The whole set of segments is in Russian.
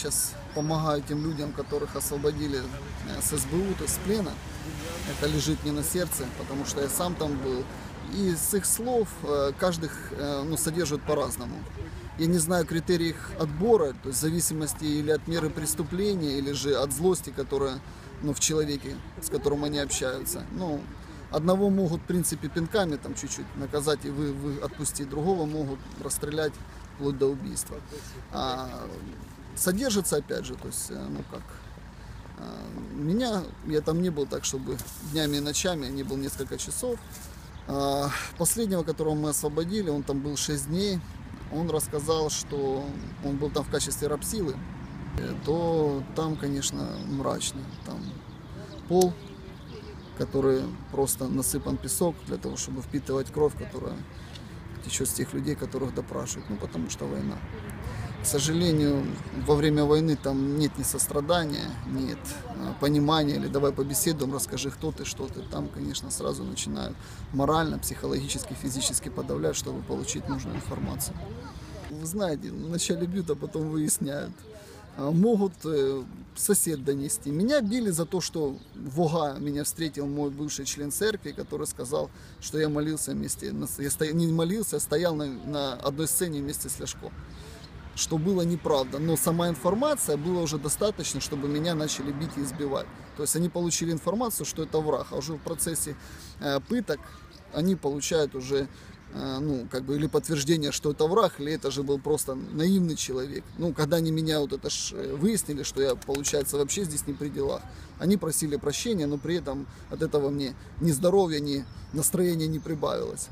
сейчас помогаю тем людям, которых освободили э, с СБУ, то есть с плена, это лежит мне на сердце, потому что я сам там был. И с их слов э, каждых э, ну, содержат по-разному. Я не знаю критерий их отбора, то есть зависимости или от меры преступления, или же от злости, которая ну, в человеке, с которым они общаются. Ну, одного могут, в принципе, пинками там чуть-чуть наказать и вы, вы отпустить, другого могут расстрелять вплоть до убийства. А содержится, опять же, то есть, э, ну как, а, меня, я там не был так, чтобы днями и ночами, не был несколько часов. А, Последнего, которого мы освободили, он там был 6 дней, он рассказал, что он был там в качестве рабсилы, Э, то там, конечно, мрачно. Там пол, который просто насыпан песок для того, чтобы впитывать кровь, которая течет с тех людей, которых допрашивают, ну потому что война. К сожалению, во время войны там нет ни сострадания, нет а, понимания, или давай побеседуем, расскажи, кто ты, что ты. Там, конечно, сразу начинают морально, психологически, физически подавлять, чтобы получить нужную информацию. Вы знаете, вначале бьют, а потом выясняют. А, Могут э, сосед донести. Меня били за то, что в ОГА меня встретил мой бывший член церкви, который сказал, что я молился вместе, я не молился, а стоял на, на одной сцене вместе с Ляшко что было неправда. Но сама информация была уже достаточно, чтобы меня начали бить и избивать. То есть они получили информацию, что это враг, а уже в процессе э, пыток они получают уже э, ну, как бы, или подтверждение, что это враг, или это же был просто наивный человек. Ну, когда они меня вот это ж э, выяснили, что я, получается, вообще здесь не при делах, они просили прощения, но при этом от этого мне ни здоровья, ни настроения не прибавилось.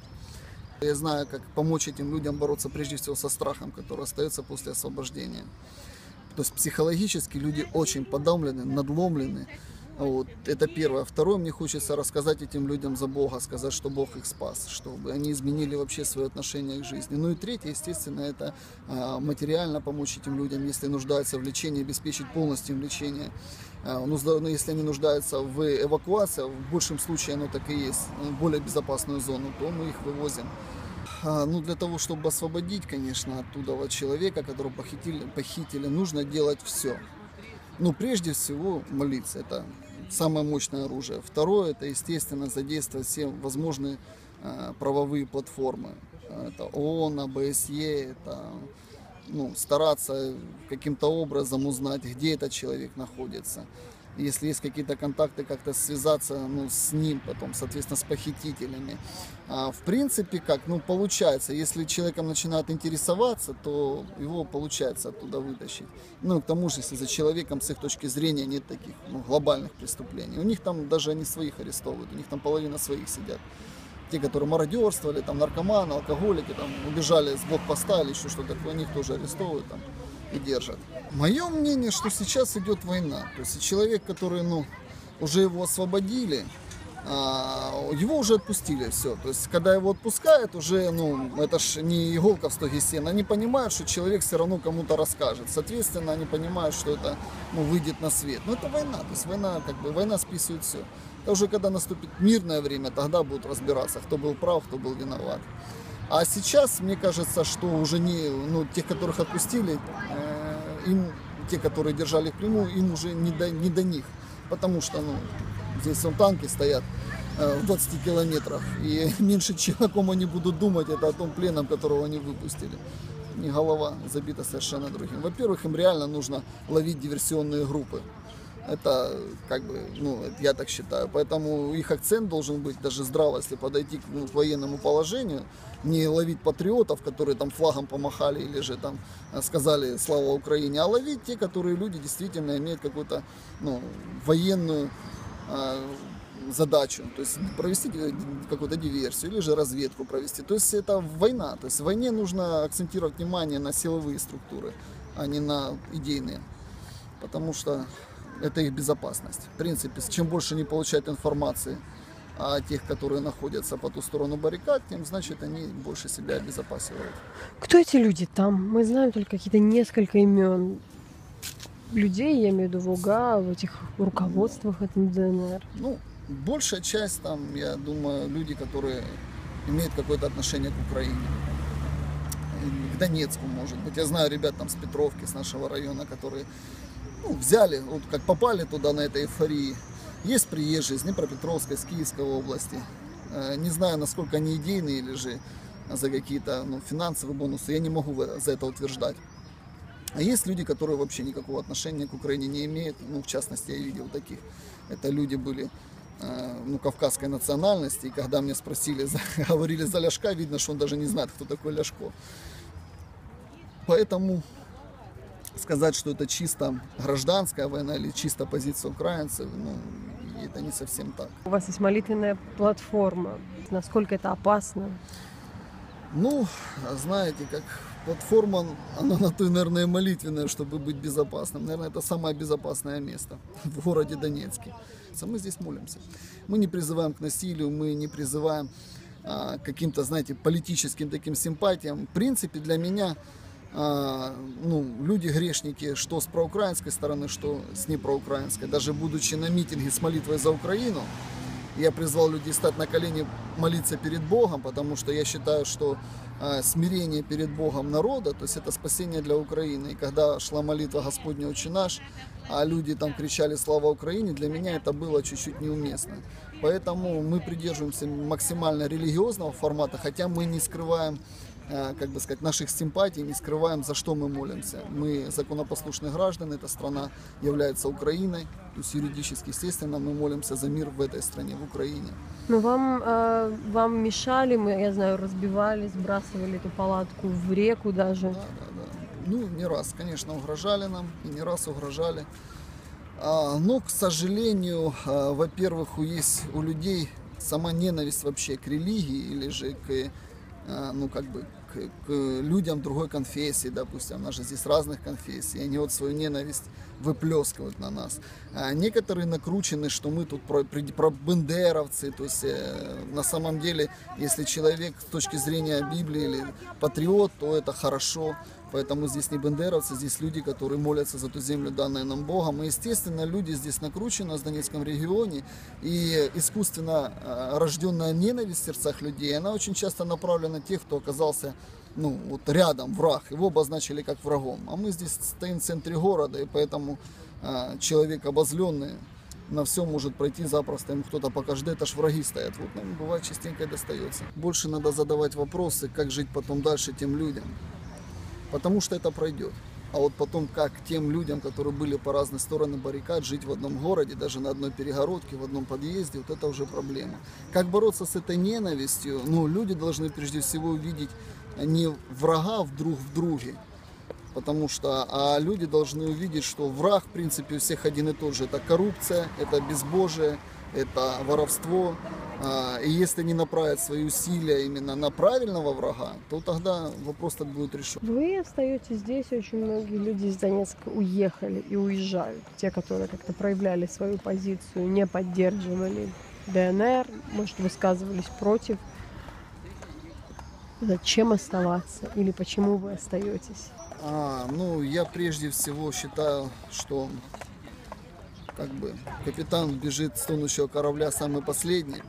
Я знаю, как помочь этим людям бороться прежде всего со страхом, который остается после освобождения. То есть психологически люди очень подавлены, надломлены. Вот, это первое. Второе, мне хочется рассказать этим людям за Бога, сказать, что Бог их спас, чтобы они изменили вообще свое отношение к жизни. Ну и третье, естественно, это а, материально помочь этим людям, если нуждаются в лечении, обеспечить полностью им лечение. А, ну, ну, если они нуждаются в эвакуации, в большем случае оно так и есть, в более безопасную зону, то мы их вывозим. А, Ну, для того, чтобы освободить, конечно, оттуда вот человека, которого похитили, похитили, нужно делать все. Ну, прежде всего, молиться. Это самое мощное оружие. Второе, это, естественно, задействовать все возможные э, правовые платформы. Это ООН, ОБСЕ, это ну, стараться каким-то образом узнать, где этот человек находится. Если есть какие-то контакты, как-то связаться ну, с ним потом, соответственно, с похитителями. А, в принципе, как, ну, получается, если человеком начинают интересоваться, то его получается оттуда вытащить. Ну, к тому же, если за человеком с их точки зрения нет таких ну, глобальных преступлений. У них там даже они своих арестовывают, у них там половина своих сидят. Те, которые мародерствовали, там наркоманы, алкоголики, там убежали с блокпоста или еще что-то такое, них тоже арестовывают там и держат. Мое мнение, что сейчас идет война. То есть человек, который, ну, уже его освободили, а, его уже отпустили, все. То есть, когда его отпускают, уже, ну, это ж не иголка в стоге сена. Они понимают, что человек все равно кому-то расскажет. Соответственно, они понимают, что это, ну, выйдет на свет. Но это война, то есть война, как бы, война списывает все. Это уже когда наступит мирное время, тогда будут разбираться, кто был прав, кто был виноват. А сейчас, мне кажется, что уже не, ну, тех, которых отпустили, э, им, те, которые держали в плену, им уже не до, не до них. Потому что, ну, здесь вон танки стоят э, в 20 километрах. И меньше, чем о ком они будут думать, это о том пленном, которого они выпустили. Не голова забита совершенно другим. Во-первых, им реально нужно ловить диверсионные группы. Это как бы, ну, я так считаю. Поэтому их акцент должен быть даже здраво, если подойти к, ну, к военному положению, не ловить патриотов, которые там флагом помахали или же там э, сказали слава Украине, а ловить те, которые люди действительно имеют какую-то ну, военную э, задачу, то есть провести какую-то диверсию или же разведку провести. То есть это война. То есть в войне нужно акцентировать внимание на силовые структуры, а не на идейные. Потому что это их безопасность. В принципе, чем больше они получают информации о тех, которые находятся по ту сторону баррикад, тем значит они больше себя обезопасивают. Кто эти люди там? Мы знаем только какие-то несколько имен людей, я имею в виду в УГА, в этих руководствах этом ДНР. Ну, большая часть там, я думаю, люди, которые имеют какое-то отношение к Украине. К Донецку, может быть. Я знаю ребят там с Петровки, с нашего района, которые ну, взяли, вот как попали туда на этой эйфории. Есть приезжие из Днепропетровской, с Киевской области. Э, Не знаю, насколько они идейные или же за какие-то ну, финансовые бонусы. Я не могу за это утверждать. А есть люди, которые вообще никакого отношения к Украине не имеют. Ну, в частности, я видел таких. Это люди были э, ну, кавказской национальности. И когда мне спросили, говорили за Ляшка, видно, что он даже не знает, кто такой Ляшко. Поэтому сказать, что это чисто гражданская война или чисто позиция украинцев, ну, это не совсем так. У вас есть молитвенная платформа. Насколько это опасно? Ну, знаете, как платформа, она на то, и, наверное, молитвенная, чтобы быть безопасным. Наверное, это самое безопасное место в городе Донецке. Мы здесь молимся. Мы не призываем к насилию, мы не призываем а, каким-то, знаете, политическим таким симпатиям. В принципе, для меня ну, люди грешники, что с проукраинской стороны, что с непроукраинской. Даже будучи на митинге с молитвой за Украину, я призвал людей стать на колени, молиться перед Богом, потому что я считаю, что э, смирение перед Богом народа, то есть это спасение для Украины. И когда шла молитва Господня Отче наш, а люди там кричали «Слава Украине», для меня это было чуть-чуть неуместно. Поэтому мы придерживаемся максимально религиозного формата, хотя мы не скрываем э, как бы сказать, наших симпатий, не скрываем, за что мы молимся. Мы законопослушные граждане, эта страна является Украиной, то есть юридически, естественно, мы молимся за мир в этой стране, в Украине. Ну, вам, э, вам мешали, мы, я знаю, разбивали, сбрасывали эту палатку в реку даже. Да, да, да. Ну, не раз, конечно, угрожали нам, и не раз угрожали. А, но, к сожалению, а, во-первых, у есть у людей сама ненависть вообще к религии или же к, а, ну, как бы, к, к людям другой конфессии, допустим, у нас же здесь разных конфессий, они вот свою ненависть выплескивают на нас. А некоторые накручены, что мы тут про, про бендеровцы, то есть э, на самом деле, если человек с точки зрения Библии или патриот, то это хорошо. Поэтому здесь не бендеровцы, здесь люди, которые молятся за ту землю, данную нам Богом. И, естественно, люди здесь накручены в Донецком регионе. И искусственно э, рожденная ненависть в сердцах людей, она очень часто направлена на тех, кто оказался ну, вот рядом, враг. Его обозначили как врагом. А мы здесь стоим в центре города, и поэтому э, человек обозленный на все может пройти запросто, ему кто-то покажет, «Да это ж враги стоят. Вот нам бывает частенько и достается. Больше надо задавать вопросы, как жить потом дальше тем людям. Потому что это пройдет. А вот потом, как тем людям, которые были по разные стороны баррикад, жить в одном городе, даже на одной перегородке, в одном подъезде, вот это уже проблема. Как бороться с этой ненавистью? Ну, люди должны прежде всего увидеть не врага в друг в друге, потому что а люди должны увидеть, что враг, в принципе, у всех один и тот же. Это коррупция, это безбожие, это воровство. А, И если не направить свои усилия именно на правильного врага, то тогда вопрос так будет решен. Вы остаетесь здесь, очень многие люди из Донецка уехали и уезжают. Те, которые как-то проявляли свою позицию, не поддерживали ДНР, может, высказывались против. Зачем оставаться? Или почему вы остаетесь? А, ну, я прежде всего считаю, что как бы капитан бежит с тонущего корабля самый последний.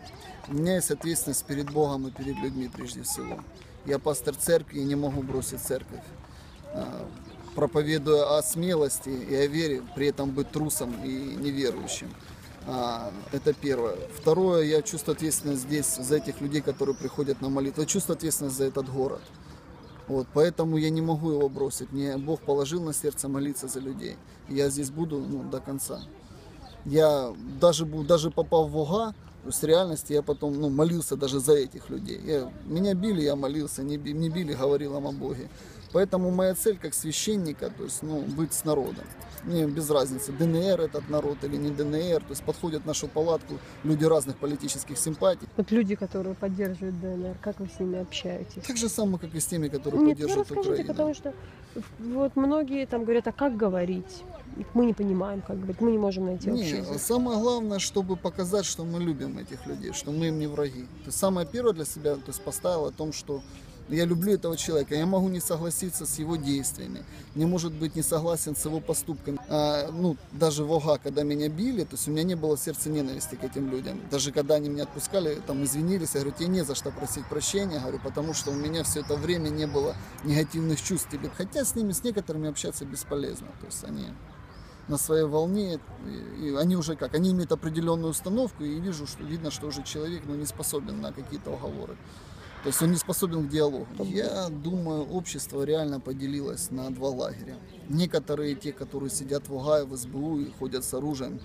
У меня есть ответственность перед Богом и перед людьми прежде всего. Я пастор церкви и не могу бросить церковь. А, проповедуя о смелости и о вере, при этом быть трусом и неверующим. А, Это первое. Второе, я чувствую ответственность здесь за этих людей, которые приходят на молитву. Я чувствую ответственность за этот город. Вот, поэтому я не могу его бросить. Мне Бог положил на сердце молиться за людей. Я здесь буду ну, до конца. Я даже, даже попав в ОГА, в реальности я потом ну, молился даже за этих людей. Я, меня били, я молился, не, не били, говорил им о Боге. Поэтому моя цель как священника, то есть ну, быть с народом. Мне без разницы, ДНР этот народ или не ДНР. То есть подходят в нашу палатку люди разных политических симпатий. Вот люди, которые поддерживают ДНР, как вы с ними общаетесь? Так же самое, как и с теми, которые Нет, вы поддерживают расскажите, Украину. потому что вот многие там говорят, а как говорить? Мы не понимаем, как говорить, мы не можем найти общий Не, язык. самое главное, чтобы показать, что мы любим этих людей, что мы им не враги. То есть самое первое для себя то есть поставил о том, что Я люблю этого человека, я могу не согласиться с его действиями, не может быть не согласен с его поступками. А, ну, даже в ОГА, когда меня били, то есть у меня не было в сердце ненависти к этим людям. Даже когда они меня отпускали, там извинились, я говорю, тебе не за что просить прощения, говорю, потому что у меня все это время не было негативных чувств. Хотя с ними, с некоторыми общаться бесполезно. То есть они на своей волне, и они уже как, они имеют определенную установку, и вижу, что видно, что уже человек ну, не способен на какие-то уговоры. То есть он не способен к диалогу. Я думаю, общество реально поделилось на два лагеря. Некоторые, те, которые сидят в УГА в СБУ и ходят с оружием,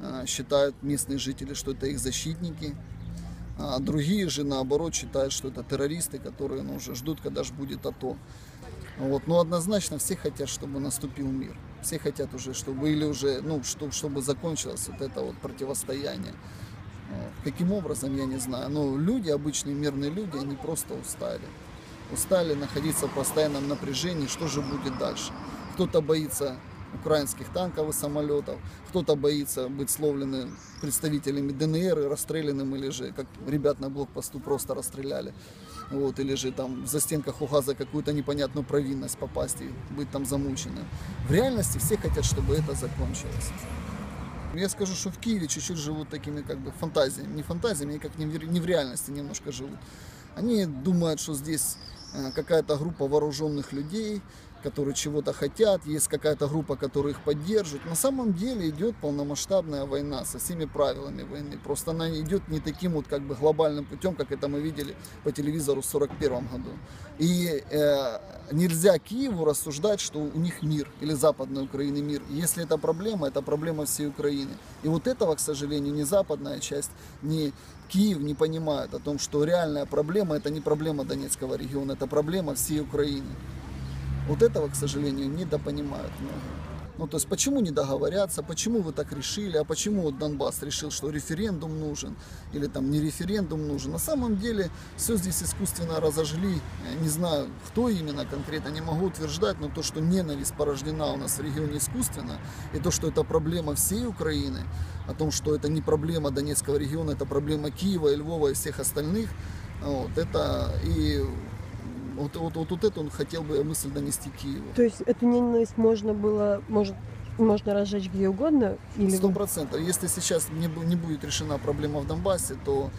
э, считают местные жители, что это их защитники. А другие же, наоборот, считают, что это террористы, которые ну, уже ждут, когда же будет АТО. Вот. Но однозначно все хотят, чтобы наступил мир. Все хотят уже, чтобы или уже, ну, чтобы, чтобы закончилось вот это вот противостояние. Каким образом, я не знаю. Но люди, обычные мирные люди, они просто устали. Устали находиться в постоянном напряжении, что же будет дальше. Кто-то боится украинских танков и самолетов, кто-то боится быть словленным представителями ДНР и расстрелянным, или же, как ребят на блокпосту, просто расстреляли. Вот, или же там в застенках УГА за какую-то непонятную провинность попасть и быть там замученным. В реальности все хотят, чтобы это закончилось. Я скажу, что в Киеве чуть-чуть живут такими как бы фантазиями, не фантазиями, а как не в, не в реальности немножко живут. Они думают, что здесь э, какая-то группа вооруженных людей, которые чего-то хотят, есть какая-то группа, которая их поддерживает. На самом деле идет полномасштабная война со всеми правилами войны. Просто она идет не таким вот как бы глобальным путем, как это мы видели по телевизору в 1941 году. И э, нельзя Киеву рассуждать, что у них мир или Западной Украины мир. Если это проблема, это проблема всей Украины. И вот этого, к сожалению, ни западная часть, ни Киев не понимают о том, что реальная проблема это не проблема Донецкого региона, это проблема всей Украины. Вот этого, к сожалению, недопонимают многие. Ну, то есть, почему не договорятся, почему вы так решили, а почему вот Донбасс решил, что референдум нужен, или там не референдум нужен. На самом деле, все здесь искусственно разожгли, не знаю, кто именно конкретно, не могу утверждать, но то, что ненависть порождена у нас в регионе искусственно, и то, что это проблема всей Украины, о том, что это не проблема Донецкого региона, это проблема Киева, и Львова и всех остальных, вот, это и вот, вот, вот, вот это он хотел бы мысль донести Киеву. То есть эту ненависть можно было, может, можно разжечь где угодно? Сто процентов. Если сейчас не, не будет решена проблема в Донбассе, то,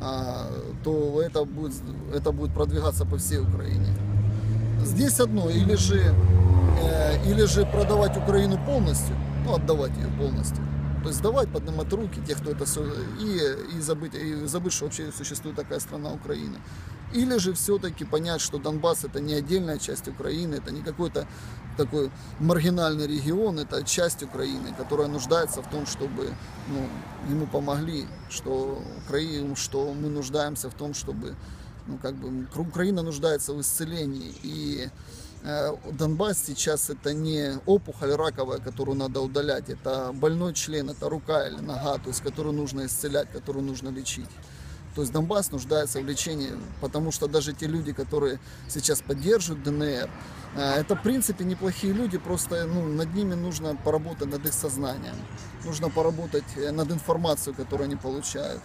а, то это, будет, это будет продвигаться по всей Украине. Здесь одно, или же, э, или же продавать Украину полностью, ну, отдавать ее полностью. То есть сдавать, поднимать руки, тех, кто это все, и, и, забыть, и забыть, что вообще существует такая страна Украина. Или же все-таки понять, что Донбасс это не отдельная часть Украины, это не какой-то такой маргинальный регион, это часть Украины, которая нуждается в том, чтобы ну, ему помогли, что, Украина, что мы нуждаемся в том, чтобы ну, как бы, Украина нуждается в исцелении. И э, Донбасс сейчас это не опухоль раковая, которую надо удалять, это больной член, это рука или нога, то есть которую нужно исцелять, которую нужно лечить. То есть Донбасс нуждается в лечении, потому что даже те люди, которые сейчас поддерживают ДНР, э, это в принципе неплохие люди, просто ну, над ними нужно поработать, над их сознанием. Нужно поработать э, над информацией, которую они получают.